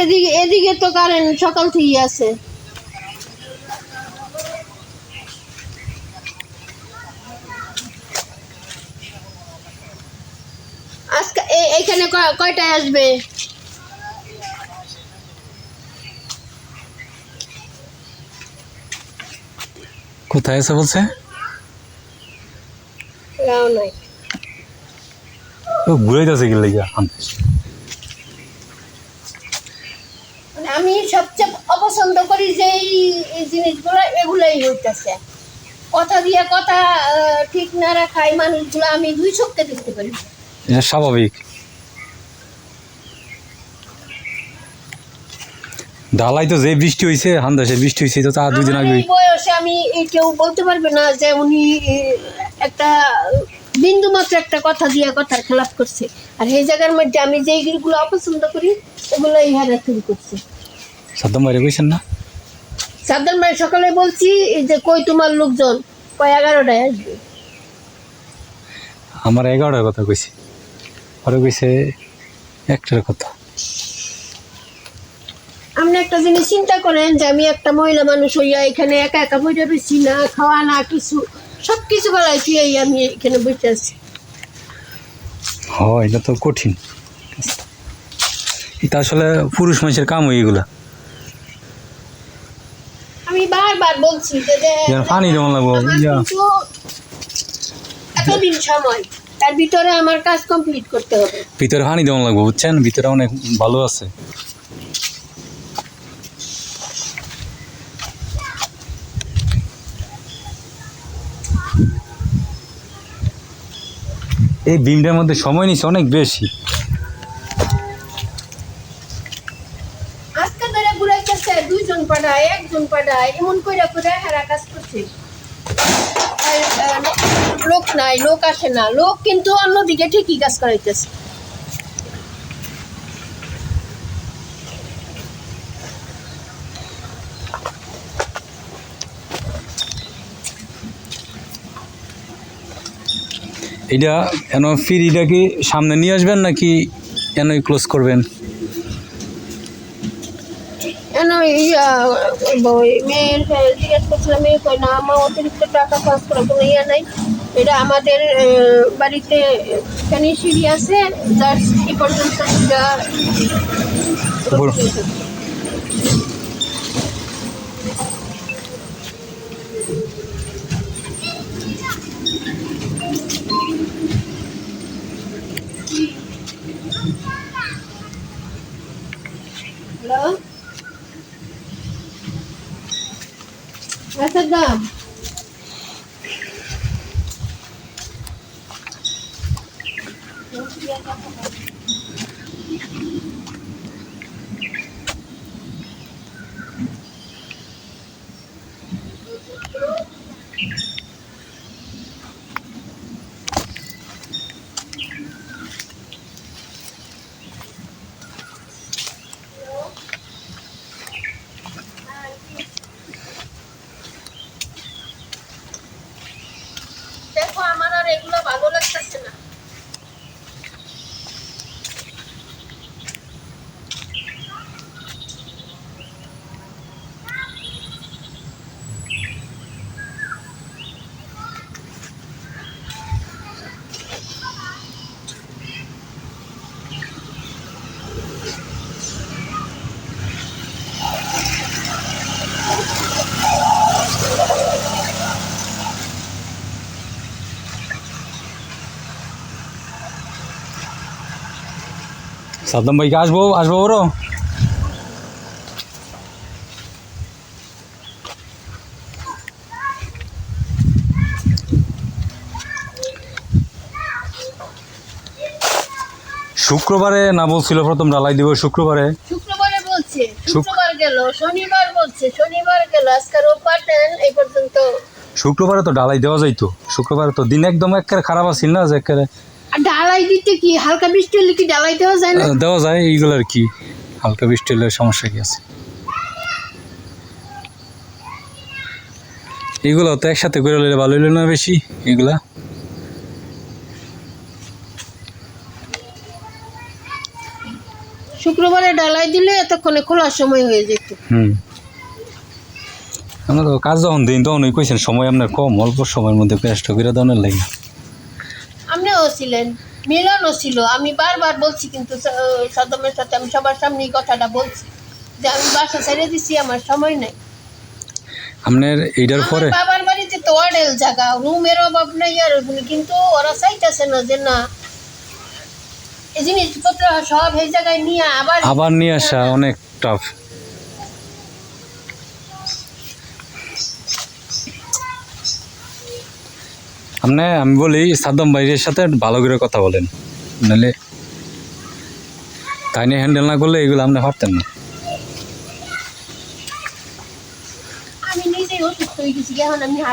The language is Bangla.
এদিকে এদিকে তো কারেন্ট সকাল থেকেই আছে। আজকে এইখানে কয়টায় আসবে? কোথায় আছে বলছে? রাও নাই। ও ঘুরাইতেছে কি লেগে মানে আমি সবচেয়ে অপছন্দ করি যে এই- জিনিসগুলো এগুলোই হইতেছে। কথা দিয়ে কথা ঠিক না রাখাই মানুষগুলো আমি দুই চোখকে দেখতে পারি। স্বাভাবিক। ডালাই তো যে বৃষ্টি হয়েছে হান্দাসে বৃষ্টি হয়েছে তো তার দুদিন আগে বয়সে আমি কেউ বলতে পারবে না যে উনি একটা বিন্দু মাত্র একটা কথা দিয়ে কথার খেলাপ করছে। আর এই জায়গার মধ্যে আমি যেইগুলো অপছন্দ করি ওগুলো এই হারে শুরু করছে। সাদ্দাম বাইরে কইছেন না? সাদ্দাম ভাই সকালে বলছি এই যে কই তোমার লোকজন? কয় এগারোটায় আসবে? আমার এগারোটার কথা কইছি। পরে কইছে একটার কথা। আপনি একটা জিনিস চিন্তা করেন যে আমি একটা মহিলা মানুষ হইয়া এখানে একা একা বইটা রয়েছি না খাওয়া না কিছু সব কিছু বেলায় ফিরেই আমি এখানে বসে আছি। হয় এটা তো কঠিন। এটা আসলে পুরুষ মানুষের কাম হয় এগুলা। বারবার বলছি যে পানি যেমন লাগবো, আমার। এতদিন সময় তার ভিতরে আমার কাজ কমপ্লিট করতে হবে। ভিতরে লাগবো বুঝছেন? ভিতরে অনেক ভালো আছে। এই বিমটার মধ্যে সময় নিচ্ছে অনেক বেশি। দুইজন পাঠায়, একজন পাঠায়, এমন কইরা করে হারা কাজ করছে। লোক নাই, লোক আসে না। লোক কিন্তু অন্যদিকে ঠিকই কাজ করাইতেছে। এটা এন ফিরিটা কি সামনে নিয়ে আসবেন নাকি এনই ক্লোজ করবেন কেন ইয়া ওই মেয়ের জিজ্ঞেস করছিলাম মেয়ে কয় না আমার অতিরিক্ত টাকা খরচ করার কোনো ইয়ে নাই। এটা আমাদের বাড়িতে এখানে সিঁড়ি আছে যার সিঁড়ি পর্যন্ত এটা Basta. সাদ্দাম ভাইকে আসব আসব বড়? শুক্রবারে না বলছিল প্রথম ডালাই দিব শুক্রবারে? শুক্রবারে বলছে শুক্রবার গেল শনিবার বলছে শনিবার গেল আজকে রোববার এই পর্যন্ত। শুক্রবারে তো ডালাই দেওয়া যাইতো শুক্রবারে তো দিন একদম একেবারে খারাপ আছিল না যে একেবারে আর ডালাই দিতে কি হালকা বৃষ্টি হলে কি ডালাই দেওয়া যায় না? দেওয়া যায় এইগুলো আর কি? হালকা বৃষ্টি হলে সমস্যা কি আছে? এগুলো তো একসাথে করে নিলে ভালো হইল না বেশি এগুলা? শুক্রবারে ডালাই দিলে এতক্ষণে খোলার সময় হয়ে যেত। হুম। আমরা তো কাজ যখন দিন তখন ওই কইছেন সময় আপনার কম অল্প সময়ের মধ্যে পেস্ট করে দেওয়ার লাগে। আপনিও ছিলেন মিলনও ছিল। আমি বারবার বলছি কিন্তু স- সাদ্দামের সাথে আমি সবার সামনে এই কথাটা বলছি যে আমি বাসা ছেড়ে দিছি আমার সময় নাই। আপনার এইটার পরে? বাবার বাড়িতে তো অডেল জায়গা রুমের অভাব নেই আর কিন্তু ওরা চাইতেছে না যে না এই জিনিসপত্র সব এই জায়গায় নিয়ে আবার আবার নিয়ে আসা অনেক টাফ আপনি আমি বলি, সাদ্দাম ভাইয়ের সাথে ভালো করে কথা বলেন। নাহলে তাই নিয়ে হ্যান্ডেল না করলে এগুলো আপনি পারতেন না।